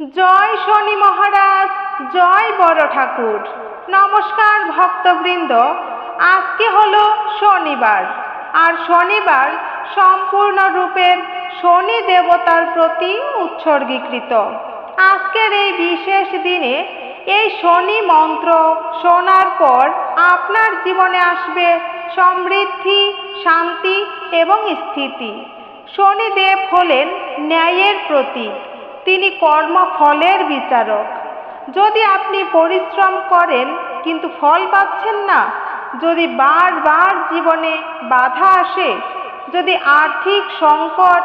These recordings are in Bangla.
জয় শনি মহারাজ, জয় বড় ঠাকুর। নমস্কার ভক্তবৃন্দ, আজকে হলো শনিবার, আর শনিবার সম্পূর্ণ রূপের শনি দেবতার প্রতি উৎসর্গীকৃত। আজকের এই বিশেষ দিনে এই শনি মন্ত্র শোনার পর আপনার জীবনে আসবে সমৃদ্ধি, শান্তি এবং স্থিতি। শনিদেব হলেন ন্যায়ের প্রতীক। তিনি কর্মফলের বিচারক। যদি আপনি পরিশ্রম করেন, কিন্তু ফল পাচ্ছেন না, যদি বারবার জীবনে বাধা আসে, যদি আর্থিক সংকট,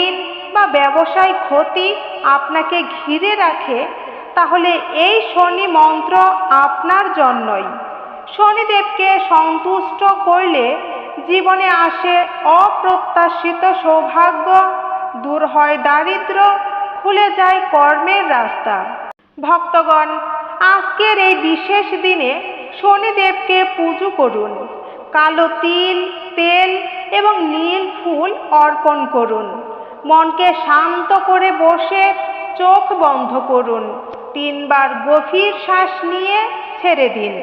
ঋণ বা ব্যবসায় ক্ষতি আপনাকে ঘিরে রাখে, তাহলে এই শনি মন্ত্র আপনার জন্যই। শনিদেবকে সন্তুষ্ট করলে জীবনে আসে অপ্রত্যাশিত সৌভাগ্য, দূর হয় দারিদ্র খুলে যায় কর্মের রাস্তা। ভক্তগণ, আজকের এই বিশেষ দিনে শনিদেবকে পুজো করুন। কালো তিল, তেল এবং নীল ফুল অর্পণ করুন। মনকে শান্ত করে বসে চোখ বন্ধ করুন। তিনবার গভীর শ্বাস নিয়ে ছেড়ে দিন।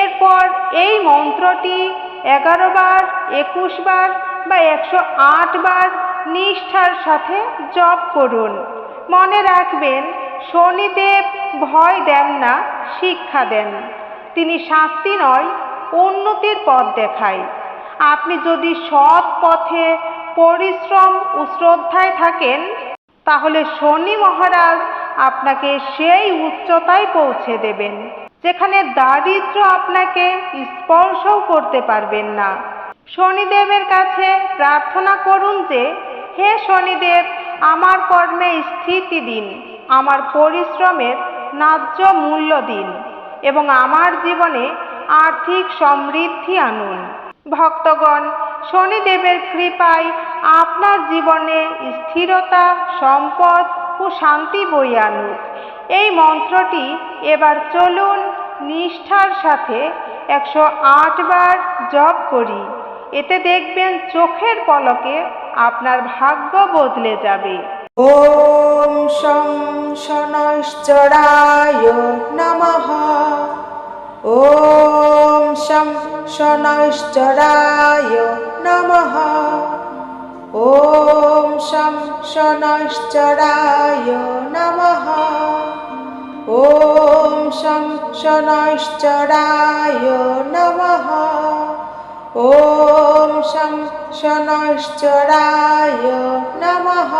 এরপর এই মন্ত্রটি এগারো বার, একুশ বার বা একশো আট বার নিষ্ঠার সাথে জপ করুন। মনে রাখবেন, শনিদেব ভয় দেন না, শিক্ষা দেন। তিনি শাস্তি নয়, উন্নতির পথ দেখায়। আপনি যদি সৎ পথে পরিশ্রম ও শ্রদ্ধায় থাকেন, তাহলে শনি মহারাজ আপনাকে সেই উচ্চতায় পৌঁছে দেবেন, যেখানে দারিদ্র আপনাকে স্পর্শও করতে পারবেন না। শনিদেবের কাছে প্রার্থনা করুন যে, হে শনিদেব আমার কর্মে স্থিতি দিন, আমার পরিশ্রমের ন্যায্য মূল্য দিন, এবং আমার জীবনে আর্থিক সমৃদ্ধি আনুন। ভক্তগণ, শনিদেবের কৃপায় আপনার জীবনে স্থিরতা, সম্পদ ও শান্তি বই আনুক। এই মন্ত্রটি এবার চলুন নিষ্ঠার সাথে একশো আট বার জপ করি। এতে দেখবেন চোখের পলকে আপনার ভাগ্য বদলে যাবে। ওম শং শনশ্চরায় নমঃ। ওম শং শনশ্চরায় নমঃ। ওম শং শনশ্চরায় নমঃ। ওম শং শনশ্চরায় নমঃ। ॐ शं शनैश्चराय नमः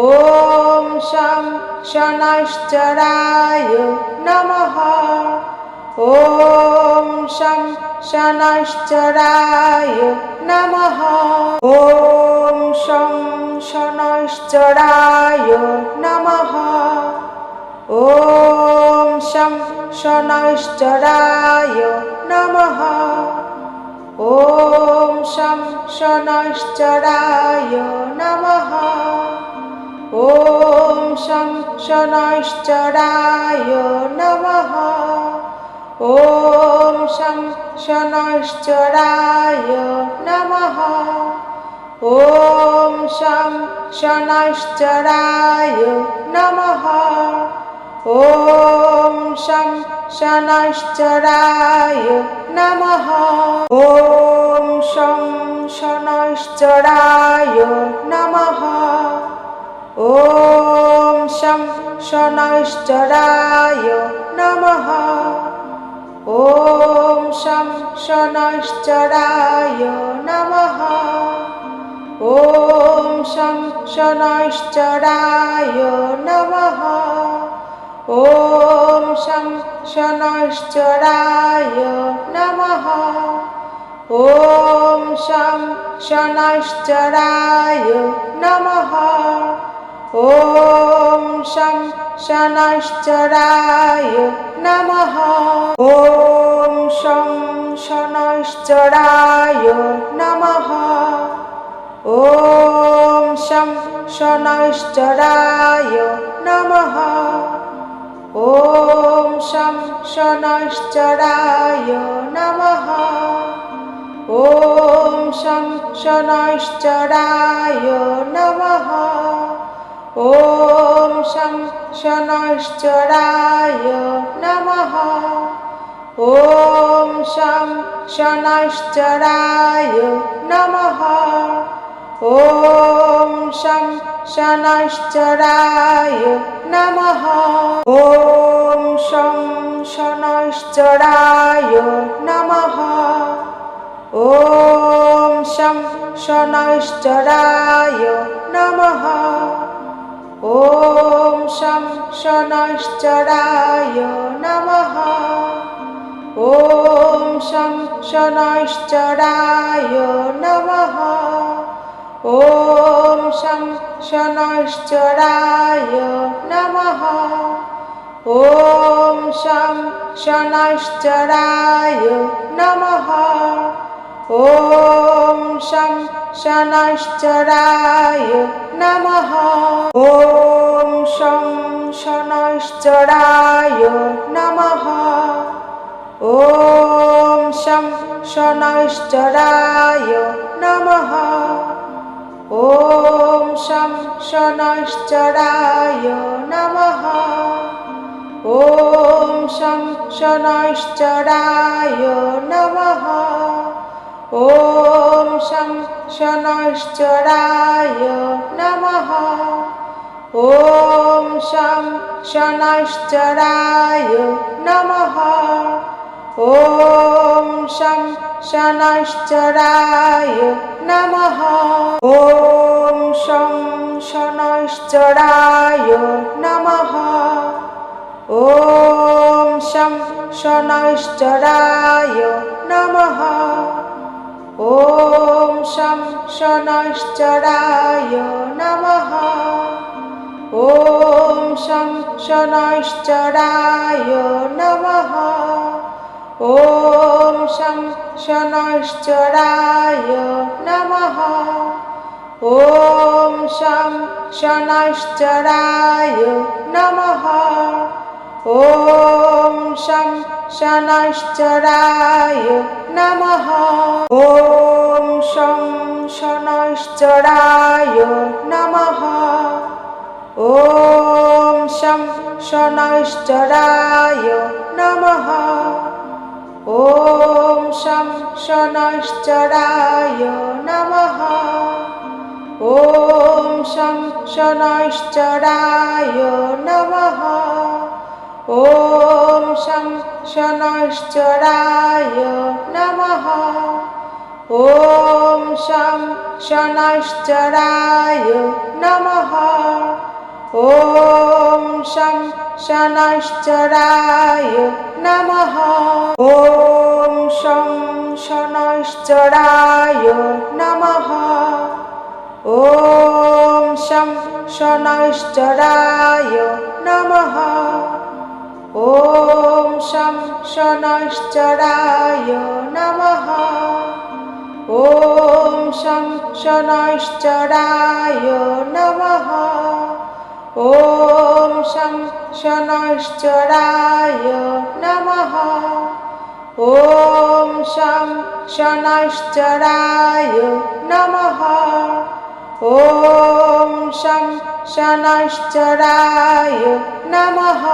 ॐ शं शनैश्चराय नमः ॐ शं शनैश्चराय नमः ॐ शं शनैश्चराय नमः ॐ शं शनैश्चराय नमः ॐ शं शनैश्चराय नमः ॐ शं शनैश्चराय नमः ॐ शं शनैश्चराय नमः ॐ शं शनैश्चराय नमः ॐ शं शनैश्चराय नमः ॐ शं शनैश्चराय नमः ॐ शं शनैश्चराय नमः ॐ शं शनैश्चराय नमः ॐ शं शनैश्चराय नमः ॐ शं शनैश्चराय नमः ॐ शं शनैश्चराय नमः ॐ शं शनैश्चराय नमः ॐ शं शनैश्चराय नमः ॐ शं शनैश्चराय नमः ॐ शं शनश्चराय नमः ॐ शं शनश्चराय नमः ॐ शं शनश्चराय नमः ॐ शं शनश्चराय नमः ॐ शं शनैश्चराय नमः ॐ शं शनैश्चराय नमः ॐ शं शनैश्चराय नमः ॐ शं शनैश्चराय नमः ॐ शं शनैश्चराय नमः ॐ शं शनैश्चराय नमः ॐ शं शनैश्चराय नमः ॐ शं शनैश्चराय नमः ॐ शं शनैश्चराय नमः ॐ शं शनैश्चराय नमः ॐ शं शनैश्चराय नमः ॐ शं शनैश्चराय नमः ॐ शं शनैश्चराय नमः ॐ शं शनैश्चराय नमः ॐ शं শনশ্চরায় নমঃ। ওম শং শনশ্চরায় নমঃ। ওম শং শনশ্চরায় নমঃ। ওম শং শনশ্চরায় নমঃ। ওম শং শনশ্চরায় নমঃ। ॐ शं शनैश्चराय नमः ॐ शं शनैश्चराय नमः ॐ शं शनैश्चराय नमः ॐ शं शनैश्चराय नमः ॐ शं शनैश्चराय नमः ॐ शं शनैश्चराय नमः ॐ शं शनैश्चराय नमः ॐ शं शनैश्चराय नमः ॐ शं शनैश्चराय नमः ॐ शं शनैश्चराय नमः ॐ शं शनैश्चराय नमः ॐ शं शनैश्चराय नमः ॐ शं शनैश्चराय नमः ॐ शं शनैश्चराय नमः ॐ शं शनैश्चराय नमः ॐ शं शनैश्चराय नमः ॐ शं शनैश्चराय नमः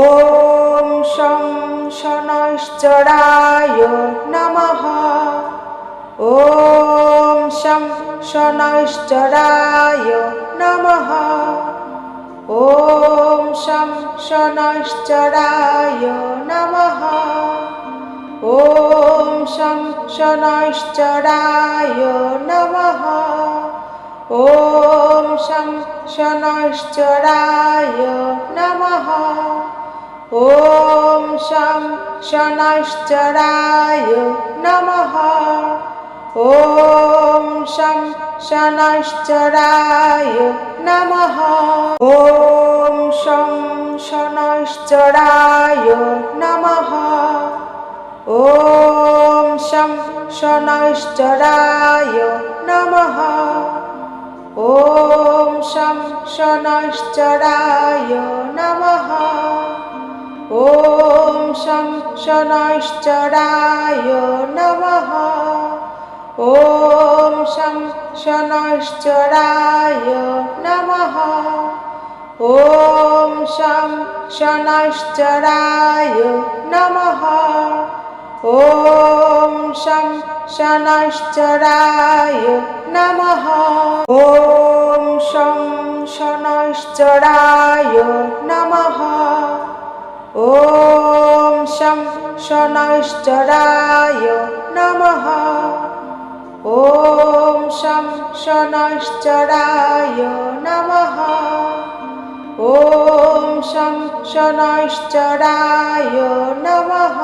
ॐ शं शनैश्चराय नमः ॐ शं शनैश्चराय नमः ॐ शं शनैश्चराय नमः ॐ शं शनैश्चराय नमः ॐ शं शनैश्चराय नमः ॐ शं शनैश्चराय नमः ॐ शं शनैश्चराय नमः ॐ शं शनैश्चराय नमः ॐ शं शनैश्चराय नमः ॐ शं शनैश्चराय नमः ॐ शं शनैश्चराय नमः ॐ शं शनश्चराय नमः ॐ शं शनश्चराय नमः ॐ शं शनश्चराय नमः ॐ शं शनश्चराय नमः ॐ शं शनश्चराय नमः ॐ शं शनैश्चराय नमः ॐ शं शनैश्चराय नमः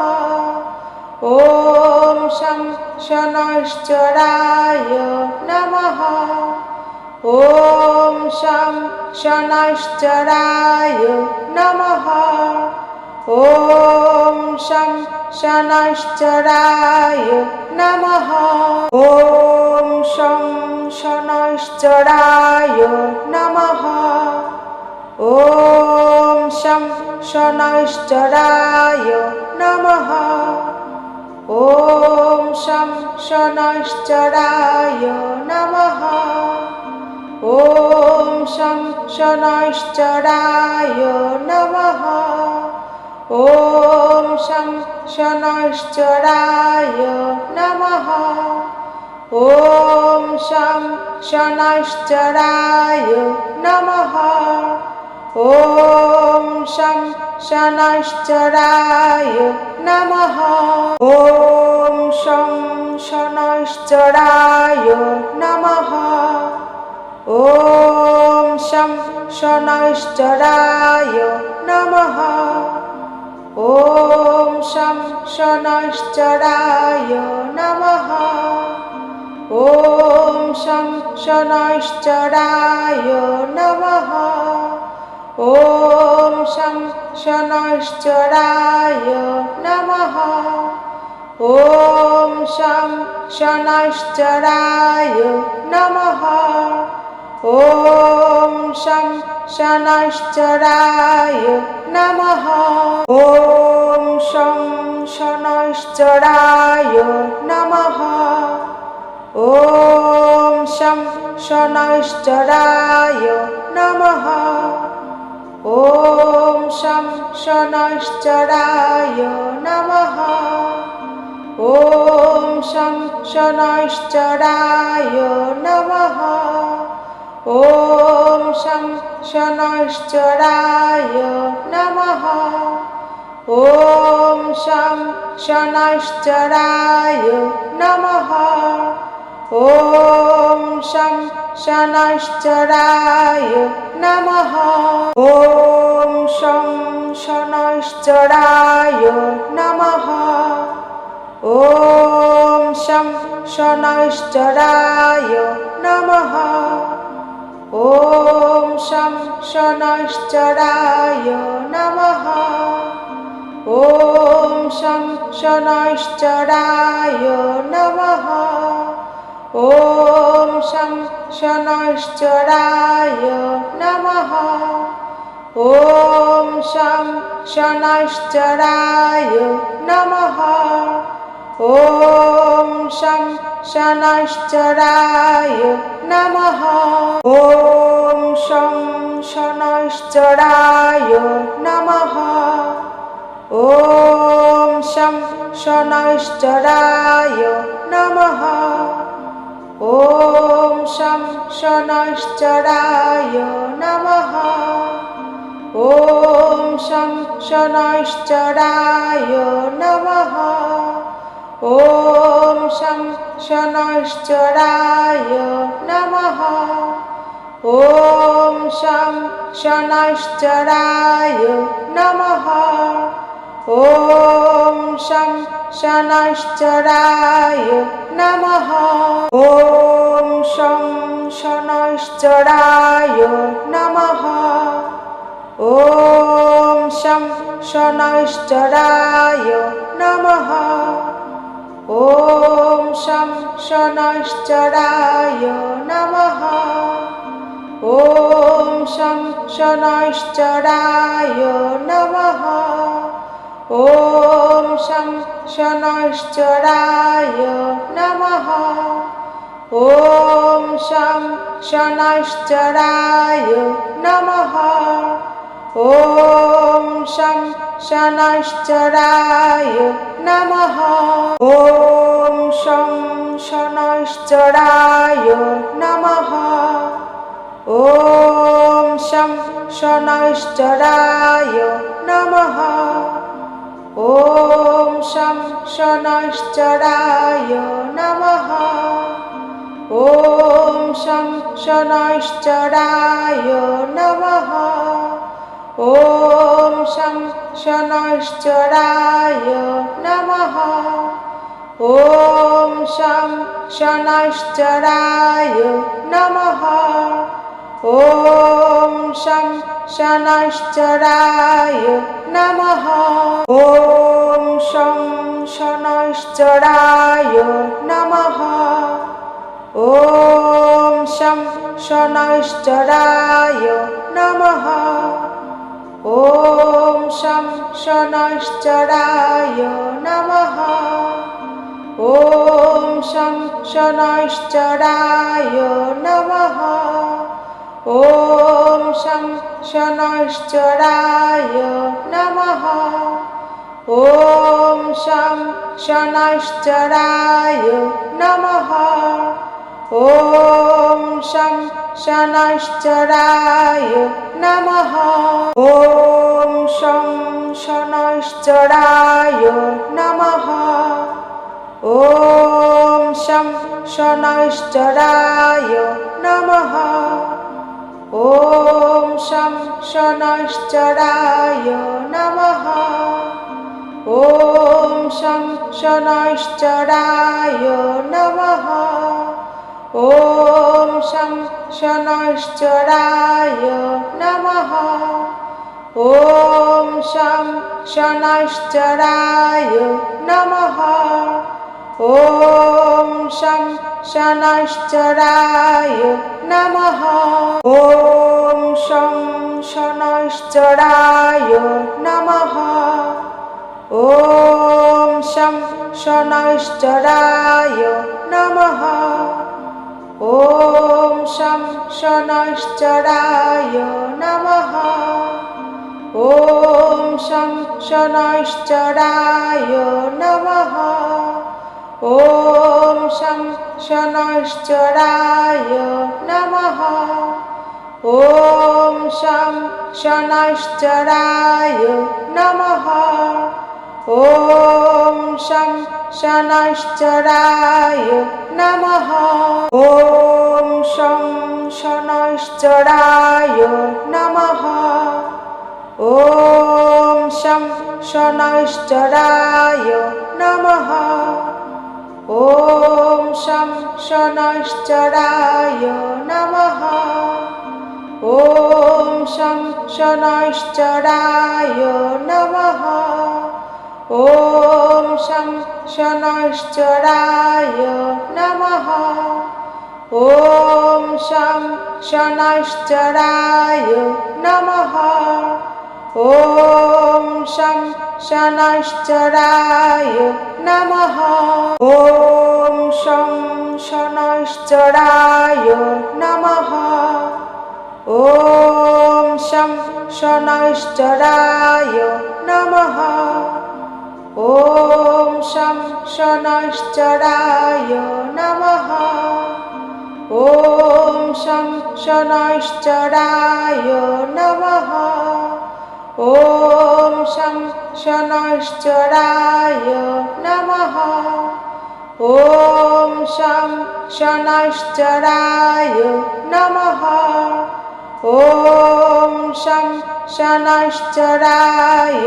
ॐ शं शनैश्चराय नमः ॐ शं शनैश्चराय नमः ॐ शं शनैश्चराय नमः ॐ शं शनैश्चराय नमः ॐ शं शनैश्चराय नमः ॐ शं शनैश्चराय नमः ॐ शं शनैश्चराय नमः ॐ शं शनैश्चराय नमः ॐ शं शनैश्चराय नमः ॐ शं शनैश्चराय नमः ॐ शं शनैश्चराय नमः ॐ शं शनैश्चराय नमः ॐ शं शनैश्चराय नमः ॐ शं शनैश्चराय नमः ॐ शं शनैश्चराय नमः ॐ शं शनैश्चराय नमः ॐ शं शनैश्चराय नमः ॐ शं शनैश्चराय नमः ॐ शं शनैश्चराय नमः ॐ शं शनैश्चराय नमः ॐ शं शनैश्चराय नमः ॐ शं शनैश्चराय नमः ॐ शं शनैश्चराय नमः ॐ शं शनैश्चराय नमः ॐ शं शनैश्चराय नमः ॐ शं शनैश्चराय शं शनैश्चराय नमः ॐ शं शनैश्चराय नमः ॐ शं शनैश्चराय नमः ॐ शं शनैश्चराय नमः ॐ शं शनैश्चराय नमः ॐ शं शनैश्चराय नमः ॐ शं शनैश्चराय नमः ॐ शं शनैश्चराय नमः ॐ शं शनैश्चराय नमः ॐ शं शनैश्चराय नमः ॐ शं शनैश्चराय नमः ॐ शं शनैश्चराय नमः ॐ शं शनैश्चराय नमः ॐ शं शनैश्चराय नमः ॐ शं शनैश्चराय नमः ॐ शं शनैश्चराय नमः ॐ शं शनैश्चराय नमः ॐ शं शनैश्चराय नमः ॐ शं शनश्चराय नमः ॐ शं शनश्चराय नमः ॐ शं शनश्चराय नमः ॐ शं शनश्चराय नमः ॐ शं शनश्चराय नमः ॐ शं शनश्चराय नमः ॐ शं शनश्चराय नमः ॐ शं शनश्चराय नमः ॐ शं शनश्चराय नमः ॐ शं शनश्चराय नमः ॐ शं शनश्चराय नमः ॐ शं शनश्चराय नमः ॐ शं शनश्चराय नमः ॐ शं शनश्चराय नमः ॐ शं शनश्चराय नमः ॐ शं शनश्चराय नमः ॐ शं शनश्चराय नमः ॐ शं शनश्चराय नमः ॐ शं शनश्चराय नमः ॐ शं शनश्चराय नमः ॐ शं शनश्चराय नमः ॐ शं शनश्चराय नमः ॐ शं शनश्चराय नमः ॐ शं शनश्चराय नमः ॐ शं शनश्चराय नमः ॐ शं शनश्चराय नमः ॐ शं शनश्चराय नमः ॐ शं शनश्चराय नमः ॐ शं शनश्चराय नमः ॐ शं शनश्चराय नमः ॐ शं शनश्चराय नमः ॐ शं शनश्चराय नमः ॐ शं शनश्चराय नमः ॐ शं शनश्चराय नमः ॐ शं शनश्चराय नमः ॐ शं शनश्चराय नमः ॐ शं शनश्चराय नमः ॐ शं शनश्चराय नमः ॐ शं शनश्चराय नमः ॐ शं शनश्चराय नमः ॐ शं शनश्चराय नमः ॐ शं शनश्चराय नमः ॐ शं शनश्चराय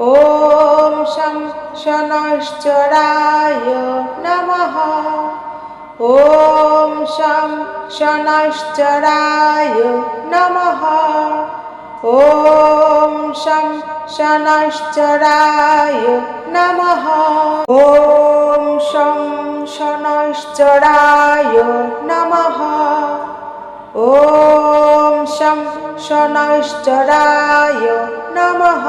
ॐ शं शनश्चराय नमः ॐ शं शनश्चराय नमः ॐ शं शनश्चराय नमः ॐ शं शनश्चराय नमः ॐ शं शनश्चराय नमः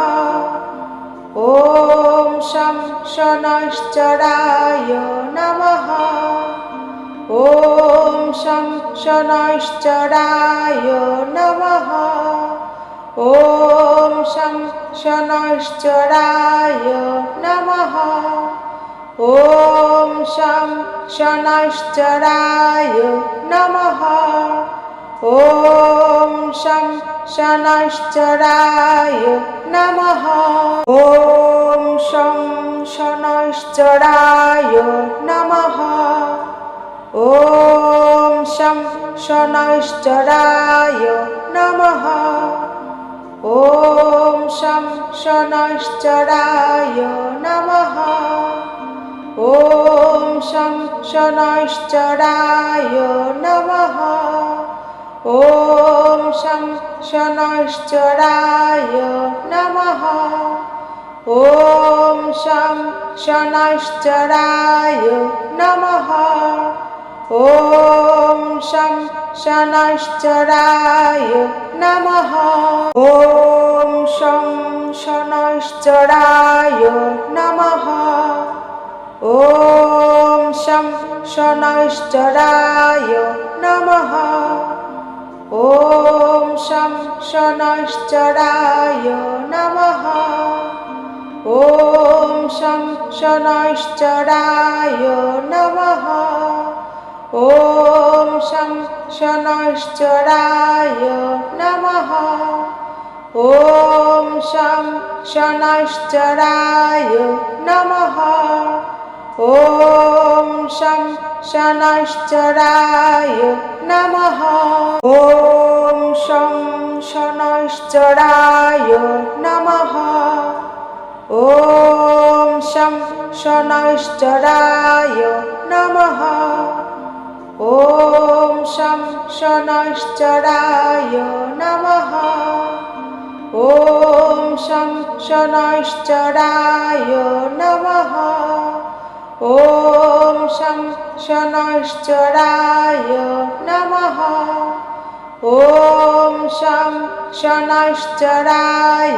ॐ शं शनश्चराय नमः ॐ शं शनश्चराय नमः ॐ शं शनश्चराय नमः ॐ शं शनश्चराय नमः ॐ शं शनश्चराय नमः ॐ शं शनश्चराय नमः ॐ शं शनश्चराय नमः ॐ शं शनश्चराय नमः ॐ शं शनश्चराय नमः ॐ शं शनश्चराय नमः ॐ शं शनश्चराय नमः ॐ शं शनश्चराय नमः ॐ शं शनश्चराय नमः ॐ शं शनश्चराय नमः ॐ शं शनश्चराय नमः ॐ शं शनश्चराय नमः ॐ शं शनश्चराय नमः ॐ शं शनश्चराय नमः ॐ शं शनश्चराय नमः ॐ शं शनश्चराय नमः ॐ शं शनश्चराय नमः ॐ शं शनश्चराय नमः ॐ शं शनश्चराय नमः ॐ शं शनश्चराय नमः ॐ शं शनश्चराय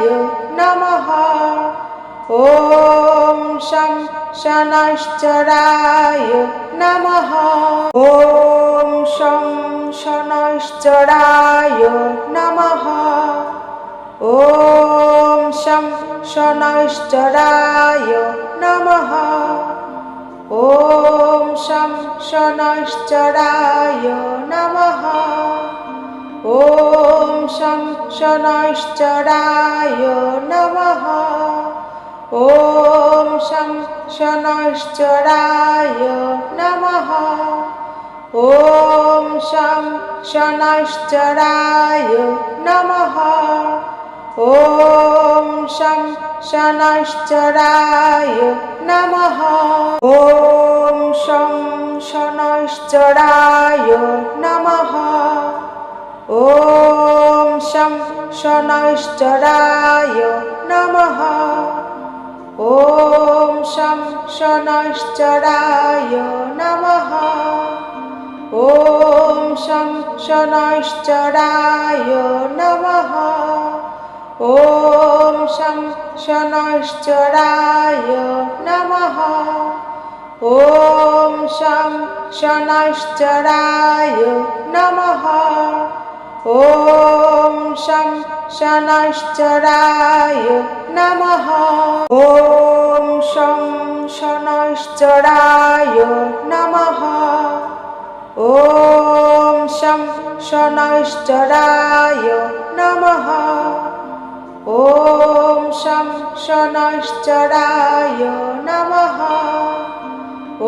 नमः ॐ शं शनश्चराय नमः ॐ शं शनश्चराय नमः ॐ शं शनश्चराय नमः ॐ शं शनश्चराय नमः ॐ शं शनश्चराय नमः ॐ शं शनश्चराय नमः ॐ शं शनश्चराय नमः ॐ शं शनश्चराय नमः ॐ शं शनश्चराय नमः ॐ शं शनश्चराय नमः ॐ शं शनश्चराय नमः ॐ शं शनश्चराय नमः ॐ शं शनश्चराय नमः ॐ शं शनश्चराय नमः ॐ शं शनश्चराय नमः ॐ शं शनश्चराय नमः ॐ शं शनश्चराय नमः ॐ शं शनश्चराय नमः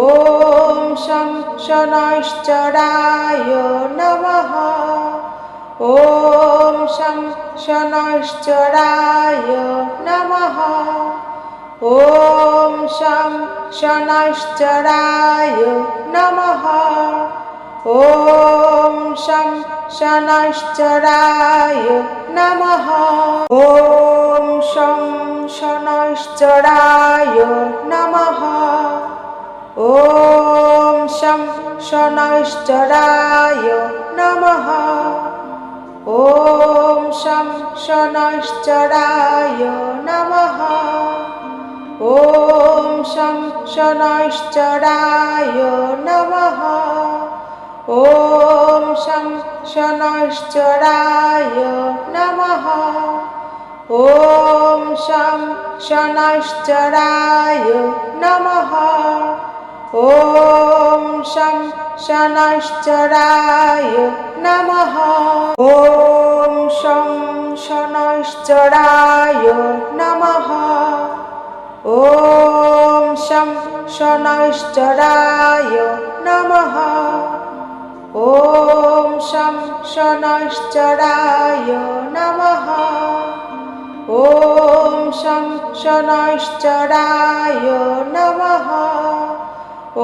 ॐ शं शनश्चराय नमः ॐ शं शनश्चराय नमः ॐ शं शनश्चराय नमः ॐ शं शनश्चराय नमः ॐ शं शनश्चराय नमः ॐ शं शनश्चराय नमः ॐ शं शनश्चराय नमः ॐ शं शनश्चराय नमः ॐ शं शनश्चराय नमः ॐ शं शनश्चराय नमः ॐ शं शनश्चराय नमः ॐ शं शनश्चराय नमः ॐ शं शनश्चराय नमः ॐ शं शनश्चराय नमः ॐ शं शनश्चराय नमः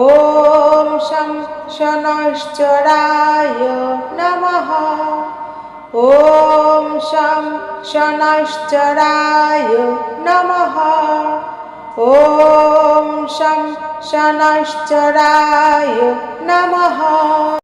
ॐ शं शनश्चराय नमः ॐ शं शनश्चराय नमः ॐ शं शनश्चराय नमः